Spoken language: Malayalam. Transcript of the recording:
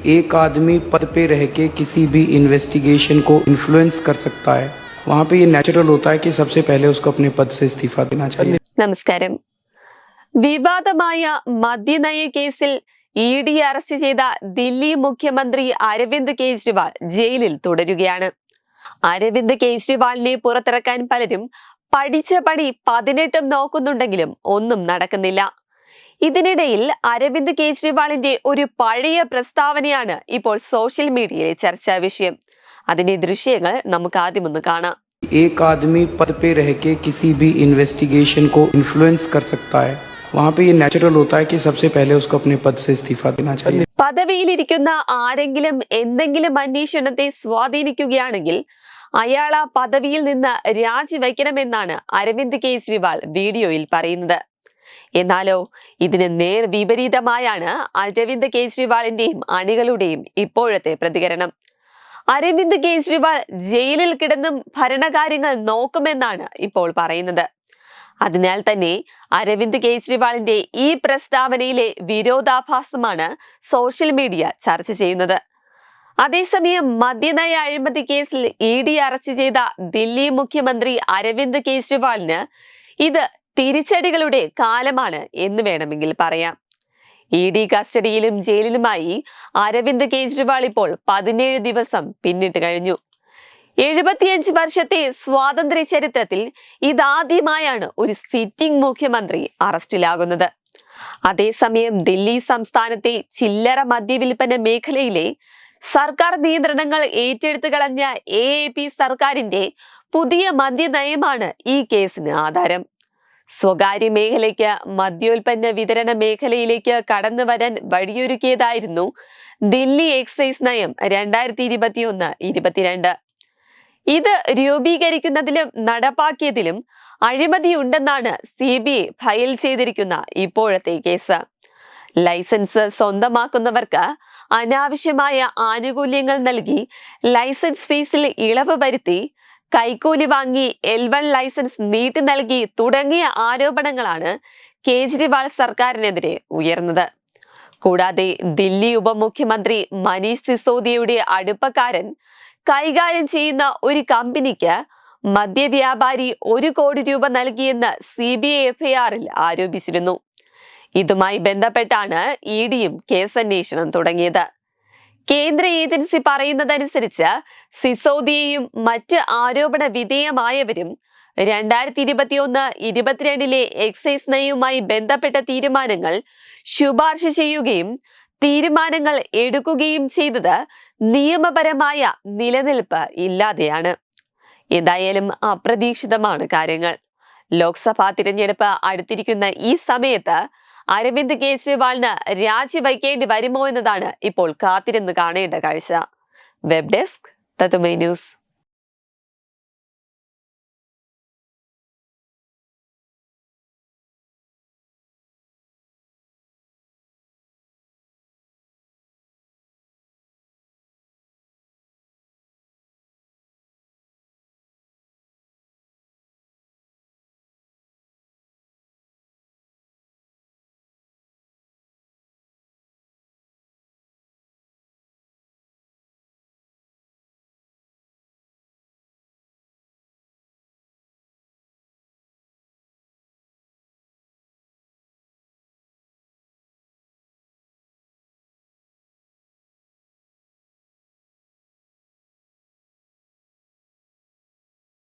एक आदमी पद पे रह के किसी भी इन्वेस्टिगेशन को इन्फ्लुएंस कर सकता है वहाँ पे ये नेचुरल होता है कि सबसे पहले उसको अपने पद से इस्तीफा देना चाहिए നമസ്കാരം വിവാദമായ മദ്യനയ കേസിൽ ഇ ഡി അറസ്റ്റ് ചെയ്ത ദില്ലി മുഖ്യമന്ത്രി അരവിന്ദ് കെജ്രിവാൾ ജയിലിൽ തുടരുകയാണ് അരവിന്ദ് കെജ്രിവാളിനെ പുറത്തിറക്കാൻ പലരും പഠിച്ച പണി പതിനെട്ടും നോക്കുന്നുണ്ടെങ്കിലും ഒന്നും നടക്കുന്നില്ല ഇതിനിടയിൽ അരവിന്ദ് കെജ്രിവാളിന്റെ ഒരു പഴയ പ്രസ്താവനയാണ് ഇപ്പോൾ സോഷ്യൽ മീഡിയയിലെ ചർച്ചാ വിഷയം അതിന്റെ ദൃശ്യങ്ങൾ നമുക്ക് ആദ്യം ഒന്ന് കാണാം एक आदमी पद पे रह के किसी भी इन्वेस्टिगेशन को इन्फ्लुएंस कर सकता है वहाँ पे ये नेचुरल होता है कि सबसे पहले उसको अपने पद से इस्तीफा देना चाहिए പദവിയിലിരിക്കുന്ന ആരെങ്കിലും എന്തെങ്കിലും അന്വേഷണത്തെ സ്വാധീനിക്കുകയാണെങ്കിൽ അയാൾ ആ പദവിയിൽ നിന്ന് രാജിവെക്കണമെന്നാണ് അരവിന്ദ് കെജ്രിവാൾ വീഡിയോയിൽ പറയുന്നത് എന്നാലോ ഇതിന് നേർ വിപരീതമായാണ് അരവിന്ദ് കേജ്രിവാളിന്റെയും അണികളുടെയും ഇപ്പോഴത്തെ പ്രതികരണം. അരവിന്ദ് കേജ്രിവാൾ ജയിലിൽ കിടന്നും ഭരണകാര്യങ്ങൾ നോക്കുമെന്നാണ് ഇപ്പോൾ പറയുന്നത്. അതിനാൽ തന്നെ അരവിന്ദ് കേജ്രിവാളിന്റെ ഈ പ്രസ്താവനയിലെ വിരോധാഭാസമാണ് സോഷ്യൽ മീഡിയ ചർച്ച ചെയ്യുന്നത്. അതേസമയം മദ്യനയ അഴിമതി കേസിൽ ഇ ഡി അറസ്റ്റ് ചെയ്ത ദില്ലി മുഖ്യമന്ത്രി അരവിന്ദ് കെജ്രിവാളിന് ഇത് തിരിച്ചടികളുടെ കാലമാണ് എന്ന് വേണമെങ്കിൽ പറയാം. ഇ ഡി കസ്റ്റഡിയിലും ജയിലിലുമായി അരവിന്ദ് കേജ്രിവാൾ ഇപ്പോൾ പതിനേഴ് ദിവസം പിന്നിട്ട് കഴിഞ്ഞു. എഴുപത്തിയഞ്ച് വർഷത്തെ സ്വാതന്ത്ര്യ ചരിത്രത്തിൽ ഇതാദ്യമായാണ് ഒരു സിറ്റിംഗ് മുഖ്യമന്ത്രി അറസ്റ്റിലാകുന്നത്. അതേസമയം ദില്ലി സംസ്ഥാനത്തെ ചില്ലറ മദ്യവിൽപ്പന മേഖലയിലെ സർക്കാർ നിയന്ത്രണങ്ങൾ ഏറ്റെടുത്തു കളഞ്ഞ എ എ പി സർക്കാരിന്റെ പുതിയ മദ്യനയമാണ് ഈ കേസിന് ആധാരം. സ്വകാര്യ മേഖലയ്ക്ക് മദ്യോൽപ്പന്ന വിതരണ മേഖലയിലേക്ക് കടന്നു വരാൻ വഴിയൊരുക്കിയതായിരുന്നു ദില്ലി എക്സൈസ് നയം രണ്ടായിരത്തി ഇരുപത്തിയൊന്ന് ഇരുപത്തിരണ്ട്. ഇത് രൂപീകരിക്കുന്നതിലും നടപ്പാക്കിയതിലും അഴിമതിയുണ്ടെന്നാണ് സി ബി ഐ ഫയൽ ചെയ്തിരിക്കുന്ന ഇപ്പോഴത്തെ കേസ്. ലൈസൻസ് സ്വന്തമാക്കുന്നവർക്ക് അനാവശ്യമായ ആനുകൂല്യങ്ങൾ നൽകി ലൈസൻസ് ഫീസിൽ ഇളവ് വരുത്തി കൈക്കൂലി വാങ്ങി എൽ വൺ ലൈസൻസ് നീട്ടി നൽകി തുടങ്ങിയ ആരോപണങ്ങളാണ് കേജ്രിവാൾ സർക്കാരിനെതിരെ ഉയർന്നത്. കൂടാതെ ദില്ലി ഉപമുഖ്യമന്ത്രി മനീഷ് സിസോദിയയുടെ അടുപ്പക്കാരൻ കൈകാര്യം ചെയ്യുന്ന ഒരു കമ്പനിക്ക് മദ്യവ്യാപാരി ഒരു കോടി രൂപ നൽകിയെന്ന് സി ബി ഐ എഫ്ഐആറിൽ ആരോപിച്ചിരുന്നു. ഇതുമായി ബന്ധപ്പെട്ടാണ് ഇ ഡിയും കേസന്വേഷണം തുടങ്ങിയത്. കേന്ദ്ര ഏജൻസി പറയുന്നതനുസരിച്ച് സിസോദിയയും മറ്റ് ആരോപണ വിധേയമായവരും രണ്ടായിരത്തി ഇരുപത്തിയൊന്ന് ഇരുപത്തിരണ്ടിലെ എക്സൈസ് നയവുമായി ബന്ധപ്പെട്ട തീരുമാനങ്ങൾ ശുപാർശ ചെയ്യുകയും തീരുമാനങ്ങൾ എടുക്കുകയും ചെയ്തത് നിയമപരമായ നിലനിൽപ്പ് ഇല്ലാതെയാണ്. എന്തായാലും അപ്രതീക്ഷിതമാണ് കാര്യങ്ങൾ. ലോക്സഭാ തിരഞ്ഞെടുപ്പ് അടുത്തിരിക്കുന്ന ഈ സമയത്ത് അരവിന്ദ് കെജ്രിവാളിന് രാജിവയ്ക്കേണ്ടി വരുമോ എന്നതാണ് ഇപ്പോൾ കാത്തിരുന്ന് കാണേണ്ട കാഴ്ച. വെബ് ഡെസ്ക് തത്തുമൈ ന്യൂസ്.